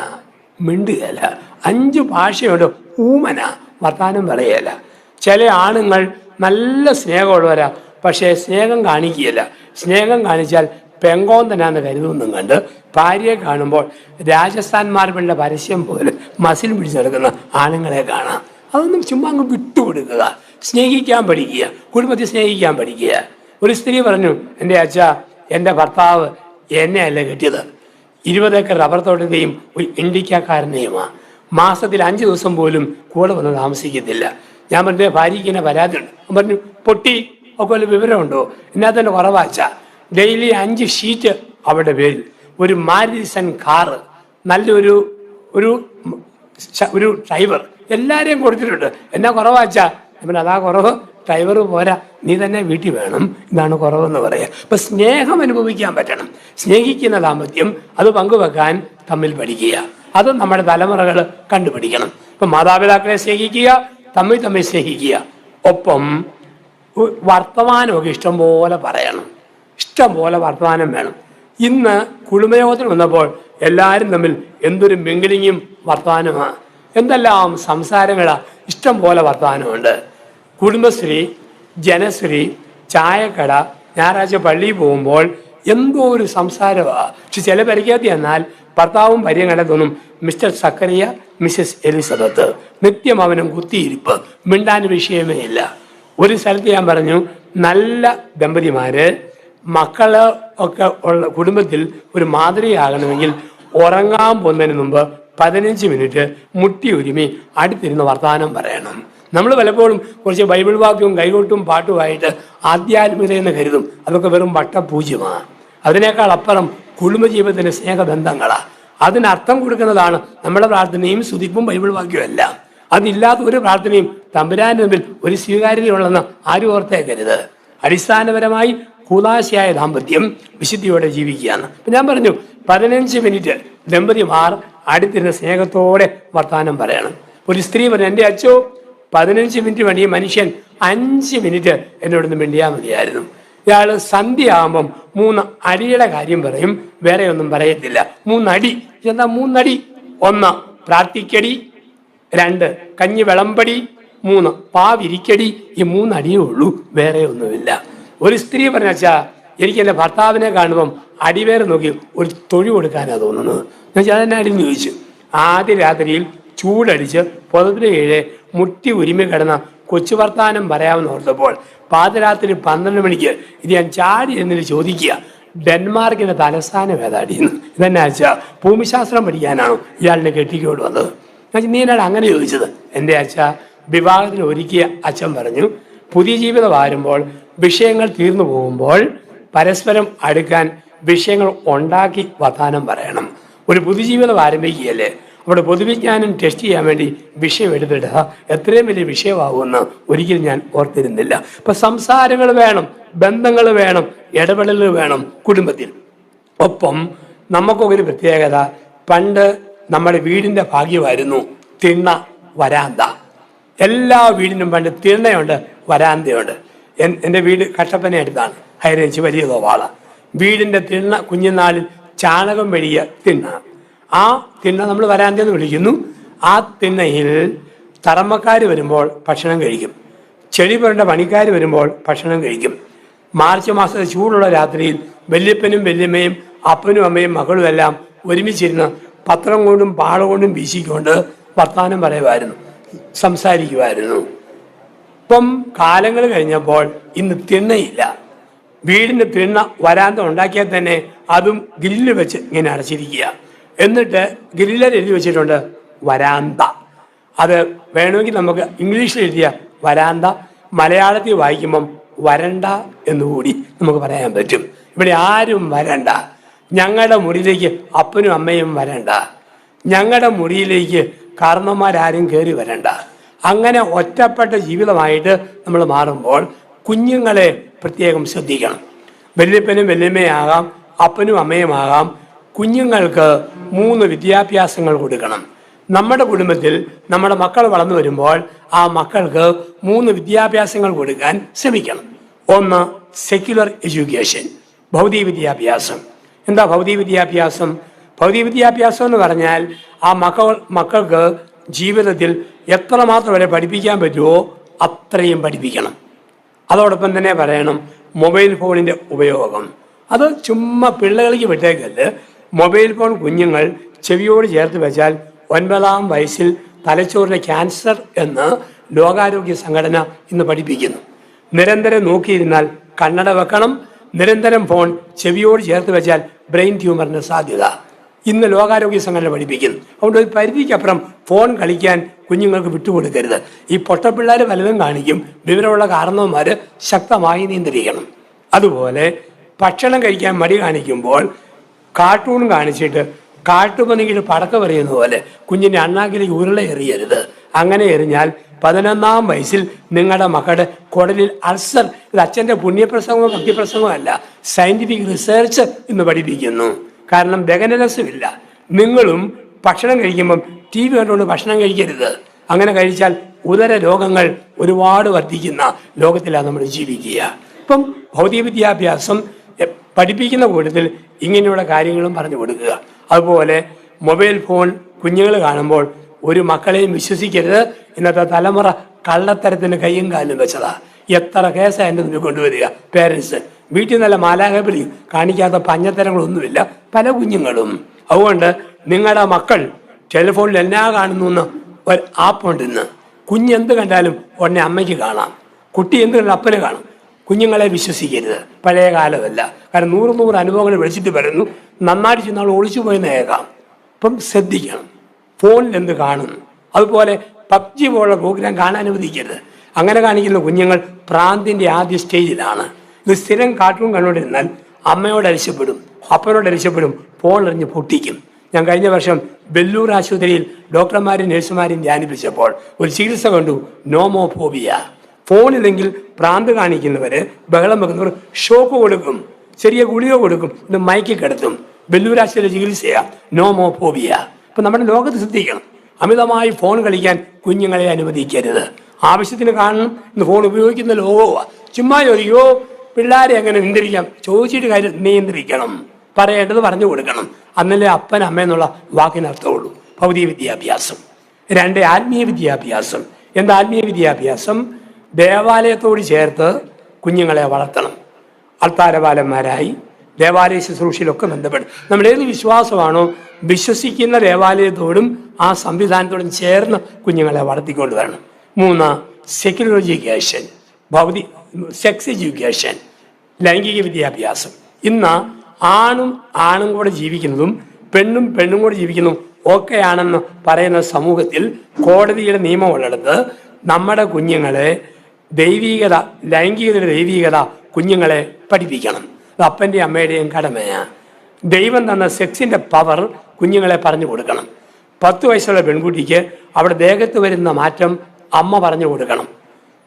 മിണ്ടുകയല്ല അഞ്ച് ഭാഷയുണ്ട്. ഊമന വർത്താനം പറയല. ചില ആണുങ്ങൾ നല്ല സ്നേഹമുള്ളവരാ. പക്ഷേ സ്നേഹം കാണിക്കുകയില്ല. സ്നേഹം കാണിച്ചാൽ പെങ്കോന്തനാന്ന് കരുതുന്നും കണ്ട് ഭാര്യയെ കാണുമ്പോൾ മാർബിളിന്റെ പരസ്യം പോലെ മസിൽ പിടിച്ച് നടക്കുന്ന ആണുങ്ങളെ കാണാം. അതൊന്നും ചുമ്മാ അങ്ങ് വിട്ടുകൊടുക്കുക. സ്നേഹിക്കാൻ പഠിക്കുക. കുടുംബത്തിൽ സ്നേഹിക്കാൻ പഠിക്കുക. ഒരു സ്ത്രീ പറഞ്ഞു എന്റെ അച്ഛ എന്റെ ഭർത്താവ് എന്നെ അല്ല കെട്ടിയത്? ഇരുപത് ഏക്കർ റബ്ബർ തോട്ടത്തെയും ഒരു ഇന്ത്യക്കാരനെയുമാണ് മാസത്തിൽ അഞ്ച് ദിവസം പോലും കൂടെ വന്ന് താമസിക്കത്തില്ല. ഞാൻ പറഞ്ഞു ഭാര്യയ്ക്ക് ഇങ്ങനെ പരാതിയുണ്ട് പറഞ്ഞു പൊട്ടി ഒക്കെ വല്ല വിവരമുണ്ടോ? ഇതിനകത്തന്നെ കുറവാച്ച ഡെയിലി അഞ്ച് ഷീറ്റ് അവരുടെ പേരിൽ. ഒരു മാരിസൺ കാറ് നല്ലൊരു ഒരു ഒരു ഡ്രൈവർ. എല്ലാവരെയും കൊടുത്തിട്ടുണ്ട്. എന്നാ കുറവാച്ചാ അതാ കുറവ്. ഡ്രൈവർ പോരാ നീ തന്നെ വീട്ടിൽ വേണം ഇതാണ് കുറവെന്ന് പറയാം. അപ്പൊ സ്നേഹം അനുഭവിക്കാൻ പറ്റണം. സ്നേഹിക്കുന്ന ദാമ്പത്യം അത് പങ്കുവെക്കാൻ തമ്മിൽ പഠിക്കുക. അത് നമ്മുടെ തലമുറകൾ കണ്ടുപിടിക്കണം. ഇപ്പൊ മാതാപിതാക്കളെ സ്നേഹിക്കുക തമ്മിൽ തമ്മിൽ സ്നേഹിക്കുക. ഒപ്പം വർത്തമാനമൊക്കെ ഇഷ്ടം പോലെ പറയണം. ഇഷ്ടം പോലെ വർത്തമാനം വേണം. ഇന്ന് കുടുംബയോഗത്തിന് വന്നപ്പോൾ എല്ലാവരും തമ്മിൽ എന്തൊരു മിങ്കിലിങ്ങും വർത്തമാനമാണ് എന്തെല്ലാം സംസാരങ്ങളാ. ഇഷ്ടം പോലെ വർത്തമാനമുണ്ട്. കുടുംബശ്രീ ജനശ്രീ ചായക്കട ഞായറാഴ്ച പള്ളിയിൽ പോകുമ്പോൾ എന്തോ ഒരു സംസാരമാണ് പക്ഷെ ചില പരിഖ്യാതി എന്നാൽ ഭർത്താവും ഭാര്യയും കണ്ട തോന്നും മിസ്റ്റർ സക്കറിയ മിസ്സസ് എലിസബത്ത്. നിത്യം അവനും കുത്തിയിരിപ്പ്. മിണ്ടാൻ വിഷയമേ ഇല്ല. ഒരു സ്ഥലത്ത് ഞാൻ പറഞ്ഞു നല്ല ദമ്പതിമാര് മക്കൾ ഒക്കെ ഉള്ള കുടുംബത്തിൽ ഒരു മാതൃകയാകണമെങ്കിൽ ഉറങ്ങാൻ പോകുന്നതിന് മുമ്പ് പതിനഞ്ച് മിനിറ്റ് മുട്ടി ഒരുമി അടുത്തിരുന്ന് വർത്തമാനം പറയണം. നമ്മൾ പലപ്പോഴും കുറച്ച് ബൈബിൾ വാക്യവും കൈകൊട്ടും പാട്ടുമായിട്ട് ആധ്യാത്മികതയെന്ന് കരുതും. അതൊക്കെ വെറും വട്ടപൂജ്യമാണ്. അതിനേക്കാൾ അപ്പുറം കുടുംബജീവിതത്തിന്റെ സ്നേഹബന്ധങ്ങളാണ് അതിനർത്ഥം കൊടുക്കുന്നതാണ് നമ്മുടെ പ്രാർത്ഥനയും സ്തുതിപ്പും ബൈബിൾ വാക്യവും എല്ലാം അതില്ലാത്ത ഒരു പ്രാർത്ഥനയും തമ്പുരാന്റെ മുമ്പിൽ ഒരു സ്വീകാര്യതയുള്ളെന്ന് ആരും ഓർത്തേക്കരുത്. അടിസ്ഥാനപരമായി കൂതാശയായ ദാമ്പത്യം വിശുദ്ധിയോടെ ജീവിക്കുകയാണ്. അപ്പം ഞാൻ പറഞ്ഞു പതിനഞ്ച് മിനിറ്റ് ദമ്പതിമാർ അടുത്തിരുന്ന സ്നേഹത്തോടെ വർത്തമാനം പറയണം. ഒരു സ്ത്രീ പറഞ്ഞു എന്റെ അച്ചോ പതിനഞ്ച് മിനിറ്റ് വേണ്ടി മനുഷ്യൻ അഞ്ച് മിനിറ്റ് എന്നോടൊന്ന് മിണ്ടിയാൽ മതിയായിരുന്നു. ഇയാൾ സന്ധ്യയാകുമ്പം മൂന്ന് അടിയുടെ കാര്യം പറയും. വേറെ ഒന്നും പറയത്തില്ല. മൂന്നടി. എന്താ മൂന്നടി? ഒന്ന് പ്രാർത്ഥിക്കടി രണ്ട് കഞ്ഞി വിളമ്പടി. മൂന്ന് പാവിരിക്കടി. ഈ മൂന്നടിയേ ഉള്ളൂ. വേറെ ഒന്നുമില്ല. ഒരു സ്ത്രീ പറഞ്ഞാ എനിക്ക് എന്റെ ഭർത്താവിനെ കാണുമ്പം അടിവേറെ നോക്കി ഒരു തൊഴി കൊടുക്കാനാണ് തോന്നുന്നത്. ഞാൻ അതെന്നെ അടിഞ്ഞു ചോദിച്ചു? ആദ്യ രാത്രിയിൽ ചൂടടിച്ച് പുതത്തിന് കീഴെ മുട്ടി ഉരുമി കിടന്ന കൊച്ചു വർത്താനം പറയാമെന്ന് ഓർത്തപ്പോൾ പാതിരാത്രി പന്ത്രണ്ട് മണിക്ക് ഇത് ഞാൻ ചാടി എന്നിട്ട് ചോദിക്കുക ഡെൻമാർക്കിന്റെ തലസ്ഥാനം ഏതാടിയെന്ന് ഇതെന്നാ വെച്ചാ ഭൂമിശാസ്ത്രം പഠിക്കാനാണോ ഇയാളിനെ കെട്ടിക്കോട് വന്നത്? ഞാൻ നീ എന്നാണ് അങ്ങനെ ചോദിച്ചത്? എന്റെ അച്ഛ വിവാഹത്തിന് ഒരുക്കിയ അച്ഛൻ പറഞ്ഞു പുതിയ ജീവിതം ആരുമ്പോൾ വിഷയങ്ങൾ തീർന്നു പോകുമ്പോൾ പരസ്പരം അടുക്കാൻ വിഷയങ്ങൾ ഉണ്ടാക്കി വർത്താനം പറയണം. ഒരു പുതുജീവിതം ആരംഭിക്കുകയല്ലേ? അവിടെ പൊതുവിജ്ഞാനം ടെസ്റ്റ് ചെയ്യാൻ വേണ്ടി വിഷയം എടുത്തിടുക. എത്രയും വലിയ വിഷയമാകുമെന്ന് ഒരിക്കലും ഞാൻ ഓർത്തിരുന്നില്ല. അപ്പം സംസാരങ്ങൾ വേണം ബന്ധങ്ങൾ വേണം ഇടപെടലുകൾ വേണം കുടുംബത്തിൽ. ഒപ്പം നമുക്കൊക്കെ ഒരു പ്രത്യേകത പണ്ട് നമ്മുടെ വീടിന്റെ ഭാഗ്യമായിരുന്നു തിണ്ണ വരാന്ത. എല്ലാ വീടിനും പണ്ട് തിണ്ണയുണ്ട് വരാന്തയുണ്ട്. എന്റെ വീട് കട്ടപ്പന അടുത്താണ് ഹൈറേഞ്ച് വലിയ തോവാള വീടിന്റെ തിണ്ണ കുഞ്ഞുനാളിൽ ചാണകം വഴിയ തിണ്ണ. ആ തിണ്ണ നമ്മൾ വരാന്തെന്ന് വിളിക്കുന്നു. ആ തിണ്ണയിൽ തറമ്മക്കാർ വരുമ്പോൾ ഭക്ഷണം കഴിക്കും. ചെടി പുരണ്ട പണിക്കാർ വരുമ്പോൾ ഭക്ഷണം കഴിക്കും. മാർച്ച് മാസത്തെ ചൂടുള്ള രാത്രിയിൽ വല്യപ്പനും വല്യമ്മയും അപ്പനും അമ്മയും മകളും എല്ലാം ഒരുമിച്ചിരുന്ന് പത്രം കൊണ്ടും പാള കൊണ്ടും വീശിക്കൊണ്ട് വർത്തമാനം പറയുമായിരുന്നു. സംസാരിക്കുമായിരുന്നു. ഇപ്പം കാലങ്ങൾ കഴിഞ്ഞപ്പോൾ ഇന്ന് തിണ്ണയില്ല. വീടിന്റെ തിണ്ണ വരാന്ത ഉണ്ടാക്കിയാൽ തന്നെ അതും ഗ്രില്ല് വെച്ച് ഇങ്ങനെ അടച്ചിരിക്കുക. എന്നിട്ട് ഗ്രില്ലർ എഴുതി വെച്ചിട്ടുണ്ട് വരാന്ത. അത് വേണമെങ്കിൽ നമുക്ക് ഇംഗ്ലീഷിൽ എഴുതിയ വരാന്ത മലയാളത്തിൽ വായിക്കുമ്പം വരണ്ട എന്നുകൂടി നമുക്ക് പറയാൻ പറ്റും. ഇവിടെ ആരും വരണ്ട. ഞങ്ങളുടെ മുറിയിലേക്ക് അപ്പനും അമ്മയും വരണ്ട. ഞങ്ങളുടെ മുറിയിലേക്ക് കാരണന്മാരാരും കയറി വരണ്ട. അങ്ങനെ ഒറ്റപ്പെട്ട ജീവിതമായിട്ട് നമ്മൾ മാറുമ്പോൾ കുഞ്ഞുങ്ങളെ പ്രത്യേകം ശ്രദ്ധിക്കണം. വല്യപ്പനും വല്യമ്മയാകാം അപ്പനും അമ്മയുമാകാം കുഞ്ഞുങ്ങൾക്ക് മൂന്ന് വിദ്യാഭ്യാസങ്ങൾ കൊടുക്കണം. നമ്മുടെ കുടുംബത്തിൽ നമ്മുടെ മക്കൾ വളർന്നു വരുമ്പോൾ ആ മക്കൾക്ക് മൂന്ന് വിദ്യാഭ്യാസങ്ങൾ കൊടുക്കാൻ ശ്രമിക്കണം. ഒന്ന് സെക്യുലർ എഡ്യൂക്കേഷൻ ഭൗതിക വിദ്യാഭ്യാസം. എന്താ ഭൗതിക വിദ്യാഭ്യാസം? ഭൗതിക വിദ്യാഭ്യാസം എന്ന് പറഞ്ഞാൽ ആ മക്കൾ മക്കൾക്ക് ജീവിതത്തിൽ എത്രമാത്രം വരെ പഠിപ്പിക്കാൻ പറ്റുമോ അത്രയും പഠിപ്പിക്കണം. അതോടൊപ്പം തന്നെ പറയണം മൊബൈൽ ഫോണിന്റെ ഉപയോഗം. അത് ചുമ്മാ പിള്ളേർക്ക് വിട്ടേക്കല്ല് മൊബൈൽ ഫോൺ കുഞ്ഞുങ്ങൾ ചെവിയോട് ചേർത്ത് വെച്ചാൽ ഒൻപതാം വയസ്സിൽ തലച്ചോറിലെ ക്യാൻസർ എന്ന് ലോകാരോഗ്യ സംഘടന ഇന്ന് പഠിപ്പിക്കുന്നു. നിരന്തരം നോക്കിയിരുന്നാൽ കണ്ണട വെക്കണം നിരന്തരം ഫോൺ ചെവിയോട് ചേർത്ത് വെച്ചാൽ ബ്രെയിൻ ട്യൂമറിന് സാധ്യത. ഇന്ന് ലോകാരോഗ്യ സംഘടന പഠിപ്പിക്കുന്നു. അതുകൊണ്ട് ഒരു പരിധിക്കപ്പുറം ഫോൺ കളിക്കാൻ കുഞ്ഞുങ്ങൾക്ക് വിട്ടുകൊടുക്കരുത്. ഈ പൊട്ടപ്പിള്ളേർ വലുതും കാണിക്കും. വിവരമുള്ള കാരണവന്മാർ ശക്തമായി നിയന്ത്രിക്കണം. അതുപോലെ ഭക്ഷണം കഴിക്കാൻ മടി കാണിക്കുമ്പോൾ കാർട്ടൂൺ കാണിച്ചിട്ട് കാട്ടുപന്നിയിൽ പടക്ക പറയുന്ന പോലെ കുഞ്ഞിന്റെ അണ്ണാക്കിലേക്ക് ഉരുള എറിയരുത്. അങ്ങനെ എറിഞ്ഞാൽ പതിനൊന്നാം വയസ്സിൽ നിങ്ങളുടെ മക്കളുടെ കുടലിൽ അൾസർ ഇത് അച്ഛന്റെ പുണ്യപ്രസംഗമോ ഭക്തിപ്രസംഗമോ അല്ല സയന്റിഫിക് റിസർച്ച് എന്ന് പഠിപ്പിക്കുന്നു. കാരണം ദഹനരസമില്ല. നിങ്ങളും ഭക്ഷണം കഴിക്കുമ്പം ടി വി കണ്ടുകൊണ്ട് ഭക്ഷണം കഴിക്കരുത്. അങ്ങനെ കഴിച്ചാൽ ഉദര രോഗങ്ങൾ ഒരുപാട് വർദ്ധിക്കുന്ന ലോകത്തിലാണ് നമ്മൾ ജീവിക്കുക. ഇപ്പം ഭൗതിക വിദ്യാഭ്യാസം പഠിപ്പിക്കുന്ന കൂട്ടത്തിൽ ഇങ്ങനെയുള്ള കാര്യങ്ങളും പറഞ്ഞു കൊടുക്കുക. അതുപോലെ മൊബൈൽ ഫോൺ കുഞ്ഞുങ്ങൾ കാണുമ്പോൾ ഒരു മക്കളെയും വിശ്വസിക്കരുത്. ഇന്നത്തെ തലമുറ കള്ളത്തരത്തിന് കയ്യും കാലും വെച്ചതാ. എത്ര കേസ് എന്റെ മുന്നിൽ കൊണ്ടുവരിക പേരൻസ് വീട്ടിൽ നല്ല മാലാഹബലി കാണിക്കാത്ത പഞ്ഞത്തരങ്ങളൊന്നുമില്ല പല കുഞ്ഞുങ്ങളും. അതുകൊണ്ട് നിങ്ങളുടെ മക്കൾ ടെലിഫോണിൽ എന്നാ കാണുന്നു എന്ന് ഒരു ആപ്പുണ്ട് ഇന്ന് കുഞ്ഞെന്ത് കണ്ടാലും ഉടനെ അമ്മയ്ക്ക് കാണാം. കുട്ടി എന്ത് കണ്ടാലും അപ്പന് കാണും. കുഞ്ഞുങ്ങളെ വിശ്വസിക്കരുത്. പഴയ കാലമല്ല കാരണം നൂറ് നൂറ് അനുഭവങ്ങൾ വിളിച്ചിട്ട് വരുന്നു. നന്നായിട്ട് ചെന്നാൾ ഒളിച്ചു പോയി നേകാം അപ്പം ശ്രദ്ധിക്കണം. ഫോണിൽ എന്ത് കാണുന്നു? അതുപോലെ പബ്ജി പോലുള്ള പ്രോഗ്രാം കാണാൻ അനുവദിക്കരുത്. അങ്ങനെ കാണിക്കുന്ന കുഞ്ഞുങ്ങൾ പ്രാന്തിന്റെ ആദ്യ സ്റ്റേജിലാണ്. ഇത് സ്ഥിരം കാർട്ടൂൺ കണ്ടുകൊണ്ടിരുന്നാൽ അമ്മയോട് അരിശപ്പെടും. അപ്പനോട് അരിശപ്പെടും. ഫോൺ എറിഞ്ഞ് പൊട്ടിക്കും. ഞാൻ കഴിഞ്ഞ വർഷം ബെല്ലൂർ ആശുപത്രിയിൽ ഡോക്ടർമാരും നഴ്സുമാരും ധ്യാനിപ്പിച്ചപ്പോൾ ഒരു ചികിത്സ കണ്ടു. നോമോഫോബിയ. ഫോണില്ലെങ്കിൽ പ്രാന്ത് കാണിക്കുന്നവര് ബഹളം വെക്കുന്നവർ ഷോക്ക് കൊടുക്കും. ചെറിയ ഗുളിക കൊടുക്കും. ഇത് മയക്കി കിടത്തും. ബെല്ലൂർ ആശുപത്രി ചികിത്സയാ നോമോഫോബിയ അപ്പൊ നമ്മുടെ ലോകത്ത് ശ്രദ്ധിക്കണം. അമിതമായി ഫോൺ കളിക്കാൻ കുഞ്ഞുങ്ങളെ അനുവദിക്കരുത്. ആവശ്യത്തിന് കാണണം. ഇന്ന് ഫോൺ ഉപയോഗിക്കുന്ന ലോകോ ചുമ്മാ ചോദിക്കോ പിള്ളേരെ എങ്ങനെ നിയന്ത്രിക്കാം? ചോദിച്ചിട്ട് കാര്യം നിയന്ത്രിക്കണം. പറയേണ്ടത് പറഞ്ഞു കൊടുക്കണം. അന്നല്ലേ അപ്പൻ അമ്മ എന്നുള്ള വാക്കിനർത്ഥമുള്ളൂ ഭൗതിക വിദ്യാഭ്യാസം. രണ്ട് ആത്മീയ വിദ്യാഭ്യാസം. എന്താ ആത്മീയ വിദ്യാഭ്യാസം? ദേവാലയത്തോട് ചേർത്ത് കുഞ്ഞുങ്ങളെ വളർത്തണം. അൾത്താരപാലന്മാരായി ദേവാലയ ശുശ്രൂഷയിലൊക്കെ ബന്ധപ്പെടും. നമ്മൾ ഏത് വിശ്വാസമാണോ വിശ്വസിക്കുന്ന ദേവാലയത്തോടും ആ സംവിധാനത്തോടും ചേർന്ന് കുഞ്ഞുങ്ങളെ വളർത്തിക്കൊണ്ട് വരണം. മൂന്ന് സെക്യുലർ എഡ്യൂക്കേഷൻ ഭൗതി സെക്സ് എഡ്യൂക്കേഷൻ ലൈംഗിക വിദ്യാഭ്യാസം. ഇന്ന് ആണും ആണും കൂടെ ജീവിക്കുന്നതും പെണ്ണും പെണ്ണും കൂടെ ജീവിക്കുന്നതും ഓക്കെയാണെന്ന് പറയുന്ന സമൂഹത്തിൽ കോടതിയുടെ നിയമമുള്ളിടത്ത് നമ്മുടെ കുഞ്ഞുങ്ങളെ ദൈവീകത ലൈംഗികതയുടെ ദൈവീകത കുഞ്ഞുങ്ങളെ പഠിപ്പിക്കണം. അത് അപ്പന്റെയും അമ്മയുടെയും കടമയാണ്. ദൈവം തന്ന സെക്സിന്റെ പവർ കുഞ്ഞുങ്ങളെ പറഞ്ഞു കൊടുക്കണം. പത്ത് വയസ്സുള്ള പെൺകുട്ടിക്ക് അവിടെ ദേഹത്ത് വരുന്ന മാറ്റം അമ്മ പറഞ്ഞു കൊടുക്കണം.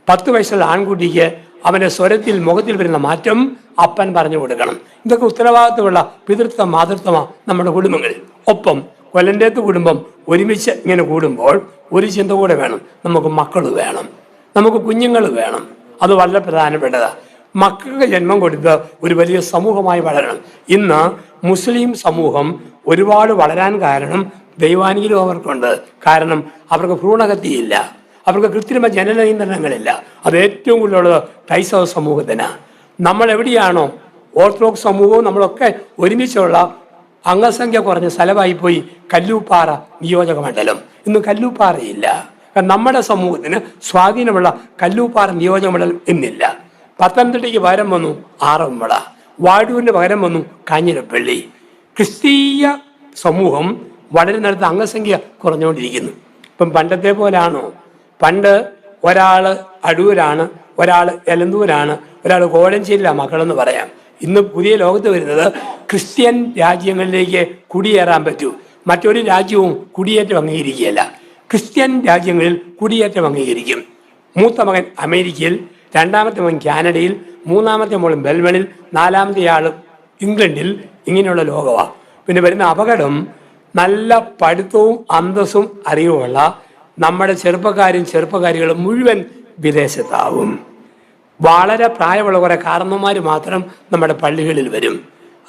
പത്ത് വയസ്സുള്ള ആൺകുട്ടിക്ക് അവന്റെ സ്വരത്തിൽ മുഖത്തിൽ വരുന്ന മാറ്റം അപ്പൻ പറഞ്ഞു കൊടുക്കണം. ഇതൊക്കെ ഉത്തരവാദിത്വമുള്ള പിതൃത്വം മാതൃത്വമാണ് നമ്മുടെ കുടുംബങ്ങളിൽ. ഒപ്പം കൊല്ലന്റെത്ത് കുടുംബം ഒരുമിച്ച് ഇങ്ങനെ കൂടുമ്പോൾ ഒരു ചിന്ത കൂടെ വേണം. നമുക്ക് മക്കൾ വേണം. നമുക്ക് കുഞ്ഞുങ്ങൾ വേണം. അത് വളരെ പ്രധാനപ്പെട്ടതാണ് മക്കൾക്ക് ജന്മം കൊടുത്ത് ഒരു വലിയ സമൂഹമായി വളരണം. ഇന്ന് മുസ്ലിം സമൂഹം ഒരുപാട് വളരാൻ കാരണം ദൈവാനുഗ്രഹം അവർക്കുണ്ട്. കാരണം അവർക്ക് ഭ്രൂണഗതിയില്ല. അവർക്ക് കൃത്രിമ ജനന നിയന്ത്രണങ്ങളില്ല. അത് ഏറ്റവും കൂടുതലുള്ളത് ക്രൈസ്തവ സമൂഹത്തിനാണ് നമ്മൾ എവിടെയാണോ ഓർത്തഡോക്സ് സമൂഹവും നമ്മളൊക്കെ ഒരുമിച്ചുള്ള അംഗസംഖ്യ കുറഞ്ഞ സ്ഥലമായി പോയി കല്ലൂപ്പാറ നിയോജക മണ്ഡലം ഇന്ന് കല്ലൂപ്പാറയില്ല. നമ്മുടെ സമൂഹത്തിന് സ്വാധീനമുള്ള കല്ലൂപ്പാറ നിയോജക മണ്ഡലം ഇന്നില്ല പത്തനംതിട്ടയ്ക്ക് പകരം വന്നു ആറന്മുള വാഴൂരിന് പകരം വന്നു കാഞ്ഞിരപ്പള്ളി. ക്രിസ്തീയ സമൂഹം വളരുന്നിടത്ത് അംഗസംഖ്യ കുറഞ്ഞുകൊണ്ടിരിക്കുന്നു. ഇപ്പം പണ്ടത്തെ പോലാണോ? പണ്ട് ഒരാൾ അടൂരാണ് ഒരാൾ എലന്തൂരാണ് ഒരാൾ കോഴഞ്ചേരിയിലാണ് മക്കളെന്ന് പറയാം. ഇന്ന് പുതിയ ലോകത്ത് വരുന്നത് ക്രിസ്ത്യൻ രാജ്യങ്ങളിലേക്ക് കുടിയേറാൻ പറ്റൂ. മറ്റൊരു രാജ്യവും കുടിയേറ്റം അംഗീകരിക്കുകയല്ല. ക്രിസ്ത്യൻ രാജ്യങ്ങളിൽ കുടിയേറ്റം അംഗീകരിക്കും. മൂത്ത മകൻ അമേരിക്കയിൽ രണ്ടാമത്തെ മകൻ കാനഡയിൽ മൂന്നാമത്തെ മോൾ ബെൽവണിൽ നാലാമത്തെ ആൾ ഇംഗ്ലണ്ടിൽ. ഇങ്ങനെയുള്ള ലോകമാണ് പിന്നെ വരുന്ന അപകടം നല്ല പഠിത്തവും അന്തസ്സും അറിവുമുള്ള നമ്മുടെ ചെറുപ്പക്കാരും ചെറുപ്പക്കാരികളും മുഴുവൻ വിദേശത്താവും. വളരെ പ്രായമുള്ള കുറെ കാരണവന്മാർ മാത്രം നമ്മുടെ പള്ളികളിൽ വരും.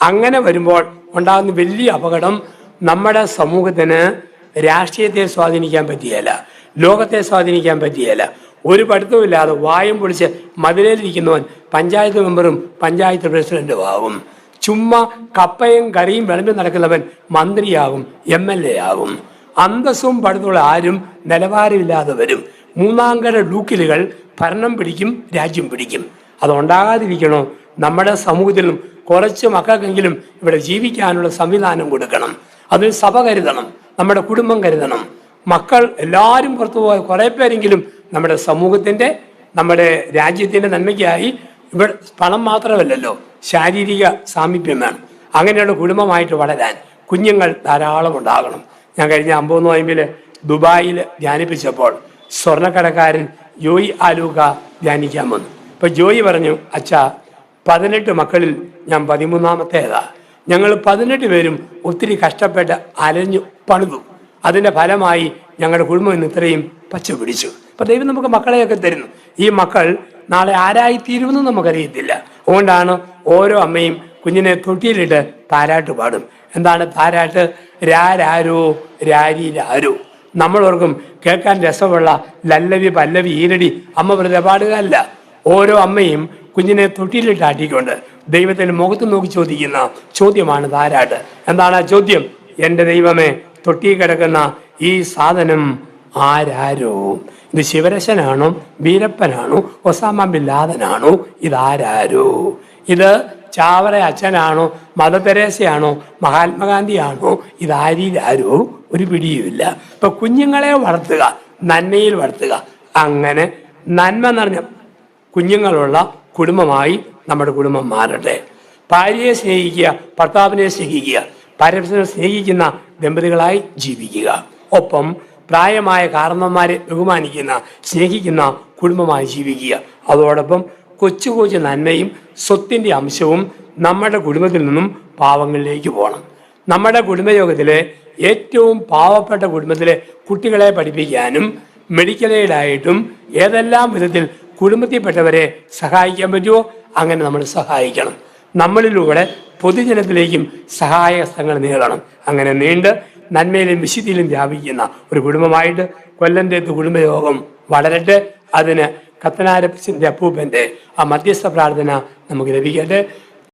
അങ്ങനെ വരുമ്പോൾ ഉണ്ടാകുന്ന വലിയ അപകടം നമ്മുടെ സമൂഹത്തിന് രാഷ്ട്രീയത്തെ സ്വാധീനിക്കാൻ പറ്റിയല്ല ലോകത്തെ സ്വാധീനിക്കാൻ പറ്റിയല്ല ഒരു പഠിത്തമില്ലാതെ വായും പൊളിച്ച് മതിലേലിരിക്കുന്നവൻ പഞ്ചായത്ത് മെമ്പറും പഞ്ചായത്ത് പ്രസിഡന്റും ആവും ചുമ്മാ കപ്പയും കറിയും വിളമ്പി നടക്കുന്നവൻ മന്ത്രിയാകും എം എൽ എ ആകും അന്തസ്സും പഠിത്തമുള്ള ആരും നിലവാരമില്ലാതെ വരും മൂന്നാംകര ലൂക്കിലുകൾ ഭരണം പിടിക്കും രാജ്യം പിടിക്കും. അതുണ്ടാകാതിരിക്കണോ? നമ്മുടെ സമൂഹത്തിലും കുറച്ച് മക്കൾക്കെങ്കിലും ഇവിടെ ജീവിക്കാനുള്ള സംവിധാനം കൊടുക്കണം. അതിൽ സഭ കരുതണം. നമ്മുടെ കുടുംബം കരുതണം. മക്കൾ എല്ലാവരും പുറത്തു പോയ കുറേ പേരെങ്കിലും നമ്മുടെ സമൂഹത്തിന്റെ നമ്മുടെ രാജ്യത്തിന്റെ നന്മയ്ക്കായി ഇവിടെ പണം മാത്രമല്ലല്ലോ ശാരീരിക സാമീപ്യം വേണം അങ്ങനെയുള്ള കുടുംബമായിട്ട് വളരാൻ കുഞ്ഞുങ്ങൾ ധാരാളം ഉണ്ടാകണം. ഞാൻ കഴിഞ്ഞ അമ്പത് നോയമ്പിൽ ദുബായിൽ ധ്യാനിപ്പിച്ചപ്പോൾ സ്വർണക്കടക്കാരൻ ജോയി ആലൂക ധ്യാനിക്കാൻ വന്നു. ഇപ്പൊ ജോയി പറഞ്ഞു അച്ഛാ പതിനെട്ട് മക്കളിൽ ഞാൻ പതിമൂന്നാമത്തേതാ. ഞങ്ങൾ പതിനെട്ട് പേരും ഒത്തിരി കഷ്ടപ്പെട്ട് അലഞ്ഞു പണിതു. അതിന്റെ ഫലമായി ഞങ്ങളുടെ കുടുംബം ഇന്ന് ഇത്രയും പച്ച പിടിച്ചു. അപ്പം ദൈവം നമുക്ക് മക്കളെയൊക്കെ തരുന്നു. ഈ മക്കൾ നാളെ ആരായിത്തീരുമെന്ന് നമുക്കറിയത്തില്ല. അതുകൊണ്ടാണ് ഓരോ അമ്മയും കുഞ്ഞിനെ തൊട്ടിയിലിട്ട് താരാട്ട് പാടും. എന്താണ് താരാട്ട് രാരാരോ രാരിരാരോ നമ്മളോർക്കും കേൾക്കാൻ രസമുള്ള ലല്ലവി പല്ലവി ഈരടി അമ്മ വെറുതെ പാടുകയല്ല. ഓരോ അമ്മയും കുഞ്ഞിനെ തൊട്ടിയിലിട്ട് ആട്ടിക്കൊണ്ട് ദൈവത്തിന്റെ മുഖത്ത് നോക്കി ചോദിക്കുന്ന ചോദ്യമാണ് താരാട്ട് എന്താണ് ആ ചോദ്യം? എന്റെ ദൈവമേ തൊട്ടി കിടക്കുന്ന ഈ സാധനം ആരാരോ? ഇത് ശിവരശനാണോ? വീരപ്പനാണോ? ഒസാമ ബില്ലാദനാണോ ഇതാരാരോ? ഇത് ചാവറ അച്ഛനാണോ? മദർ തെരേസയാണോ മഹാത്മാഗാന്ധിയാണോ? ഇതാരീരാരോ ഒരു പിടിയുമില്ല. ഇപ്പൊ കുഞ്ഞുങ്ങളെ വളർത്തുക നന്മയിൽ വളർത്തുക. അങ്ങനെ നന്മ നിറഞ്ഞ കുഞ്ഞുങ്ങളുള്ള കുടുംബമായി നമ്മുടെ കുടുംബം മാറട്ടെ. ഭാര്യയെ സ്നേഹിക്കുക ഭർത്താവിനെ സ്നേഹിക്കുക പരസ്പരം സ്നേഹിക്കുന്ന ദമ്പതികളായി ജീവിക്കുക. ഒപ്പം പ്രായമായ കാരണന്മാരെ ബഹുമാനിക്കുന്ന സ്നേഹിക്കുന്ന കുടുംബമായി ജീവിക്കുക. അതോടൊപ്പം കൊച്ചു കൊച്ചു നന്മയും സ്വത്തിന്റെ അംശവും നമ്മുടെ കുടുംബത്തിൽ നിന്നും പാവങ്ങളിലേക്ക് പോകണം. നമ്മുടെ കുടുംബയോഗത്തിലെ ഏറ്റവും പാവപ്പെട്ട കുടുംബത്തിലെ കുട്ടികളെ പഠിപ്പിക്കാനും മെഡിക്കൽ എയ്ഡായിട്ടും ഏതെല്ലാം വിധത്തിൽ കുടുംബത്തിൽപ്പെട്ടവരെ സഹായിക്കാൻ പറ്റുമോ? അങ്ങനെ നമ്മൾ സഹായിക്കണം. നമ്മളിലൂടെ പൊതുജനത്തിലേക്കും സഹായഹസ്തങ്ങൾ നീളണം അങ്ങനെ നീണ്ട് നന്മയിലും വിശുദ്ധിയിലും വ്യാപിക്കുന്ന ഒരു കുടുംബമായിട്ട് കൊല്ലന്തേത്ത് കുടുംബയോഗം വളരട്ടെ. അതിന് കത്തനാരപ്പിന്റെ അപ്പൂപ്പന്റെ ആ മധ്യസ്ഥ പ്രാർത്ഥന നമുക്ക് ലഭിക്കട്ടെ.